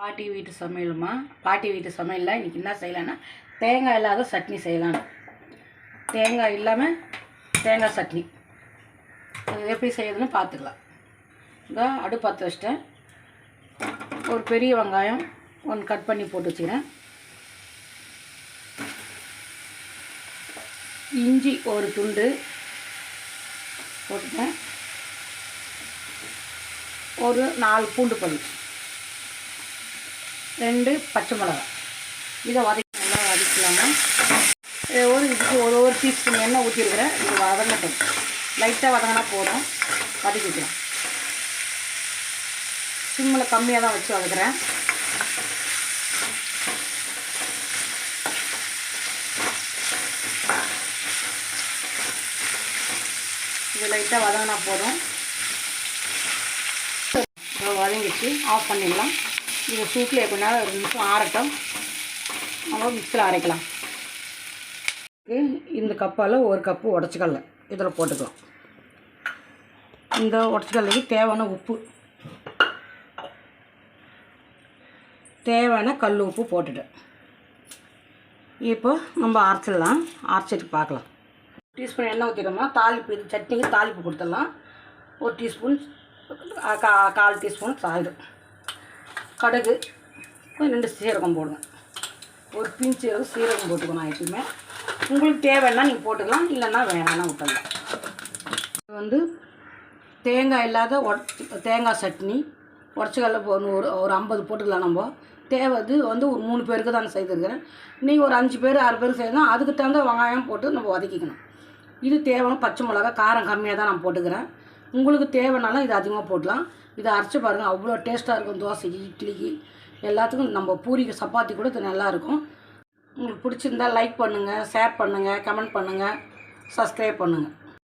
பாட்டி வீட்டு சமையலுமா? பாட்டி வீட்டு சமையலில் இன்றைக்கி என்ன செய்யலான்னா தேங்காய் இல்லாத சட்னி செய்யலான்னு தேங்காய் இல்லாமல் தேங்காய் சட்னி. அது எப்படி செய்யுதுன்னு பார்த்துக்கலாம். இதோ அடுப்பு பற்ற வச்சிட்டேன். ஒரு பெரிய வெங்காயம் ஒன்று கட் பண்ணி போட்டு வச்சுக்கிறேன். இஞ்சி ஒரு துண்டு போட்டுட்டேன். ஒரு நாலு பூண்டு பல். ரெண்டு பச்சை மிளகா. இதை வதக்கி நல்லா வதக்கலாங்க ஒரு இதுக்கு ஒரு ஒரு டீஸ்பூன் எண்ணெய் ஊற்றிருக்கிறேன் இது வதங்கட்டும். லைட்டாக வதங்கினா போதும். வதக்கிக்கலாம் சிம்மில் கம்மியாக தான் வச்சு வதக்குறேன். இது லைட்டாக வதங்கினா போதும். வதங்கிச்சு ஆஃப் பண்ணிடலாம். இது சூட்டில் எப்படின்னா ஒரு நிமிஷம் ஆறட்டும். அப்புறம் மிக்சியில் அரைக்கலாம். இந்த கப்பால் ஒரு கப்பு உடச்சிக்கல்ல. இதில் போட்டுக்கலாம். இந்த உடச்சிக்கல்லுக்கு தேவையான உப்பு. தேவையான கல் உப்பு போட்டுட்டு. இப்போ நம்ம அரைச்சிடலாம். அரைச்சிட்டு பார்க்கலாம். டீஸ்பூன் எண்ணெய் ஊற்றிட்டோம்னா தாளிப்பு இது சட்னிக்கு தாளிப்பு கொடுத்துடலாம். ஒரு டீஸ்பூன் கா கால் டீஸ்பூன் சாயிடும் கடுகு கொஞ்சம் ரெண்டு சீரகம் போடுங்க. ஒரு பிஞ்சு அளவு சீரகம் போட்டுக்கணும் எப்பயுமே உங்களுக்கு தேவைன்னா நீங்கள் போட்டுக்கலாம் இல்லைன்னா வேணாம்னா விட்டுடலாம். இது வந்து தேங்காய் இல்லாத உடச்சி தேங்காய் சட்னி உடச்சிக்கல்ல போ ஒரு ஒரு ஐம்பது போட்டுக்கலாம் நம்ம. தேவை இது வந்து ஒரு மூணு பேருக்கு தான் செய்திருக்கிறேன் நீங்கள் ஒரு அஞ்சு பேர் ஆறு பேர் செய்யணும் அதுக்கு தகுந்த வெங்காயம் போட்டு நம்ம வதக்கிக்கணும். இது தேவையான பச்சை மிளகா காரம் கம்மியாக தான் நான் போட்டுக்கிறேன். உங்களுக்கு தேவைனாலும் இது அதிகமாக போடலாம். இதை அரைச்சி பாருங்கள் அவ்வளோ டேஸ்ட்டாக இருக்கும் தோசைக்கு இட்லிக்கு எல்லாத்துக்கும் நம்ம பூரிக்கு சப்பாத்தி கூட இது நல்லாயிருக்கும் உங்களுக்கு பிடிச்சிருந்தா லைக் பண்ணுங்கள் ஷேர் பண்ணுங்கள் கமெண்ட் பண்ணுங்கள் சப்ஸ்கிரைப் பண்ணுங்கள்